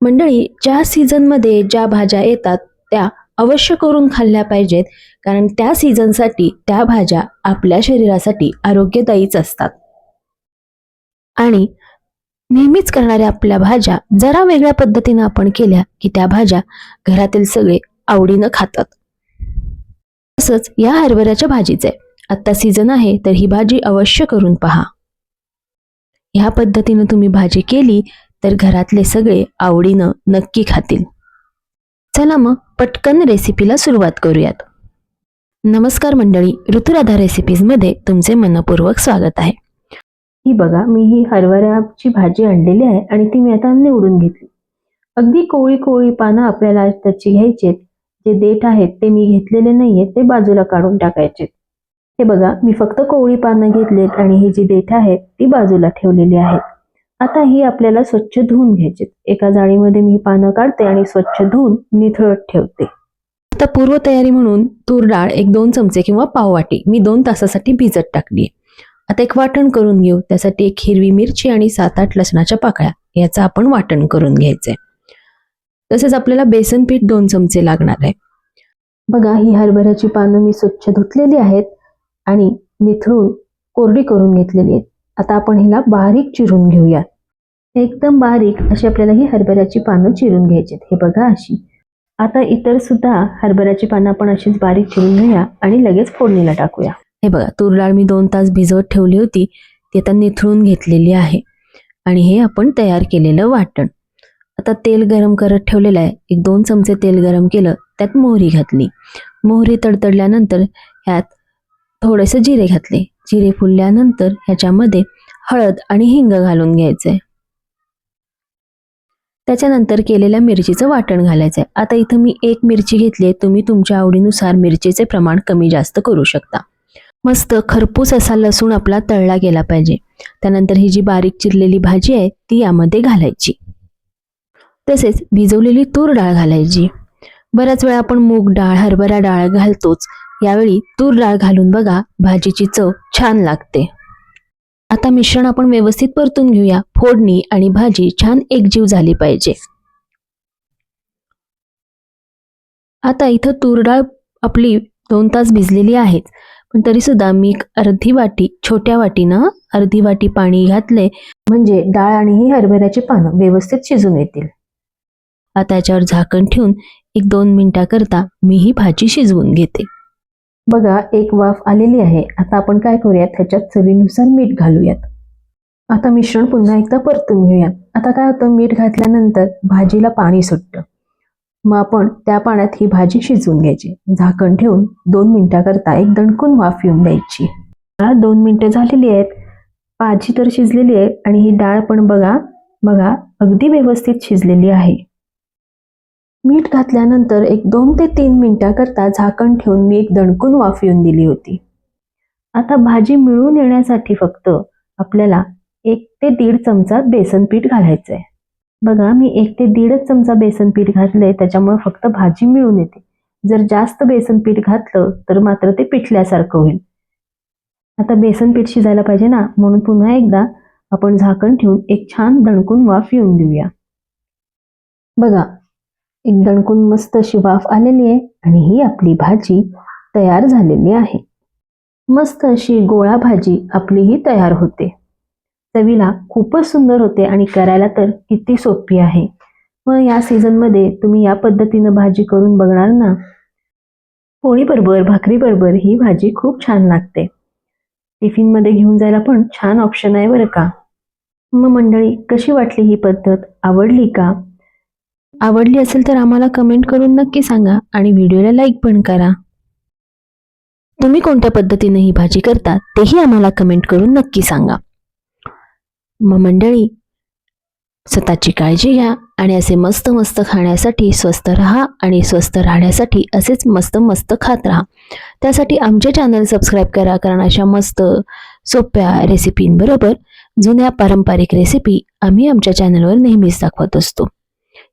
मंडळी ज्या सीझनमध्ये ज्या भाज्या येतात त्या अवश्य करून खाल्ल्या पाहिजेत कारण त्या सीझनसाठी त्या भाज्या आपल्या शरीरासाठी आरोग्यदायीच असतात. आणि नेहमीच करणाऱ्या आपल्या भाज्या जरा वेगळ्या पद्धतीनं आपण केल्या की त्या भाज्या घरातील सगळे आवडीनं खातात. तसंच या हरभऱ्याच्या भाजीचे आत्ता सीझन आहे तर ही भाजी अवश्य करून पहा. ह्या पद्धतीनं तुम्ही भाजी केली तर घरातले सगळे आवडीनं नक्की खातील. चला मग पटकन रेसिपीला सुरुवात करूयात. नमस्कार मंडळी ऋतुराधा रेसिपीजमध्ये तुमचे मनपूर्वक स्वागत आहे. ही बघा मी ही हरभऱ्याची भाजी आणलेली आहे आणि ती मी आता निवडून घेतली. अगदी कोळी कोळी पानं आपल्याला त्याची घ्यायचे जे देठ आहेत ते मी घेतलेले नाहीये ते बाजूला काढून टाकायचे हे बघा मी फक्त कोवळी पानं घेतलेत आणि ही जी देठ आहेत ती बाजूला ठेवलेली आहेत. आता ही आपल्याला स्वच्छ धुवून घ्यायची. एका जाळीमध्ये मी पानं काढते आणि स्वच्छ धुवून निथळत ठेवते. आता पूर्वतयारी म्हणून तूर डाळ एक दोन चमचे किंवा पाववाटी मी दोन तासासाठी भिजत टाकली आता एक वाटण करून घेऊ. त्यासाठी एक हिरवी मिरची आणि सात आठ लसणाच्या पाकळ्या. याचं आपण वाटण करून घ्यायचंय. तसेच आपल्याला बेसन पीठ दोन चमचे लागणार आहे. बघा ही हरभऱ्याची पानं मी स्वच्छ धुतलेली आहेत आणि निथळून कोरडी करून घेतलेली आहेत. आता आपण हिला बारीक चिरून घेऊया एकदम बारीक अशी आपल्याला ही हरभऱ्याची पानं चिरून घ्यायची हे बघा अशी. आता इतर सुद्धा हरभऱ्याची पानं आपण अशीच बारीक चिरून घेऊया आणि लगेच फोडणीला टाकूया. हे बघा तूर डाळ मी दोन तास भिजवत ठेवली होती ती आता निथळून घेतलेली आहे. आणि हे आपण तयार केलेलं वाटण. आता तेल गरम करत ठेवलेलं आहे. एक दोन चमचे तेल गरम केलं त्यात मोहरी घातली. मोहरी तडतडल्यानंतर ह्यात थोडेसे जिरे घातले. जिरे फुलल्यानंतर ह्याच्यामध्ये हळद आणि हिंग घालून घ्यायचंय. त्याच्यानंतर केलेल्या मिरचीचं वाटण घालायचंय. आता इथं मी एक मिरची घेतली तुम्ही तुमच्या आवडीनुसार मिरचीचे प्रमाण कमी जास्त करू शकता. मस्त खरपूस असा लसूण आपला तळला गेला पाहिजे. त्यानंतर ही जी बारीक चिरलेली भाजी आहे ती यामध्ये घालायची. तसेच भिजवलेली तूर डाळ घालायची. बऱ्याच वेळा आपण मूग डाळ हरभरा डाळ घालतोच. यावेळी तूर डाळ घालून बघा भाजीची चव छान लागते. आता मिश्रण आपण व्यवस्थित परतून घेऊया. फोडणी आणि भाजी छान एकजीव झाली पाहिजे. आता इथं तूर डाळ आपली दोन तास भिजलेली आहेच पण तरी सुद्धा मी एक अर्धी वाटी छोट्या वाटीनं अर्धी वाटी पाणी घातले. म्हणजे डाळ आणि ही हरभऱ्याची पानं व्यवस्थित शिजून येतील. आता याच्यावर झाकण ठेवून एक दोन मिनिटाकरता मी ही भाजी शिजवून घेते. बघा एक वाफ आलेली आहे. आता आपण काय करूयात? ह्याच्यात चवीनुसार मीठ घालूयात. आता मिश्रण पुन्हा एकदा परतून घेऊयात. आता काय होतं? मीठ घातल्यानंतर भाजीला पाणी सुटतं. मग आपण त्या पाण्यात ही भाजी शिजवून घ्यायची. झाकण ठेवून दोन मिनिटाकरता एक दणकून वाफ येऊन द्यायची. दोन मिनिटं झालेली आहेत. भाजी तर शिजलेली आहे आणि ही डाळ पण बघा बघा अगदी व्यवस्थित शिजलेली आहे. मीठ घातल्यानंतर एक दोन ते तीन मिनटाकरता झाकण ठेवून मी एक दणकून वाफ येऊन दिली होती. आता भाजी मिळून येण्यासाठी फक्त आपल्याला एक ते दीड चमचा बेसन पीठ घालायचं आहे बघा मी एक ते दीडच चमचा बेसन पीठ घातलंय त्याच्यामुळे फक्त भाजी मिळून येते. जर जास्त बेसन पीठ घातलं तर मात्र ते पिठल्यासारखं होईल. आता बेसन पीठ शिजायला पाहिजे ना म्हणून पुन्हा एकदा आपण झाकण ठेवून एक छान दणकून वाफ येऊन देऊया. बघा एक दणकून मस्त अशी वाफ आलेली आहे आणि ही आपली भाजी तयार झालेली आहे. मस्त अशी गोळा भाजी आपली ही तयार होते. चवीला खूपच सुंदर होते आणि करायला तर किती सोपी आहे. मग या सीझनमध्ये तुम्ही या पद्धतीनं भाजी करून बघणार ना? पोळीबरोबर भाकरीबरोबर ही भाजी खूप छान लागते. टिफिनमध्ये घेऊन जायला पण छान ऑप्शन आहे बरं का? मग मंडळी कशी वाटली ही पद्धत? आवडली का? आवडली असेल तर आम्हाला कमेंट करून नक्की सांगा आणि व्हिडिओला लाईक पण करा. तुम्ही कोणत्या पद्धतीने ही भाजी करता तेही आम्हाला कमेंट करून नक्की सांगा. मग मंडळी स्वतःची काळजी घ्या आणि असे मस्त मस्त खाण्यासाठी स्वस्त राहा आणि स्वस्त राहण्यासाठी असेच मस्त मस्त खात राहा. त्यासाठी आमचे चॅनल सबस्क्राईब करा कारण अशा मस्त सोप्या रेसिपींबरोबर जुन्या पारंपरिक रेसिपी आम्ही आमच्या चॅनलवर नेहमीच दाखवत असतो.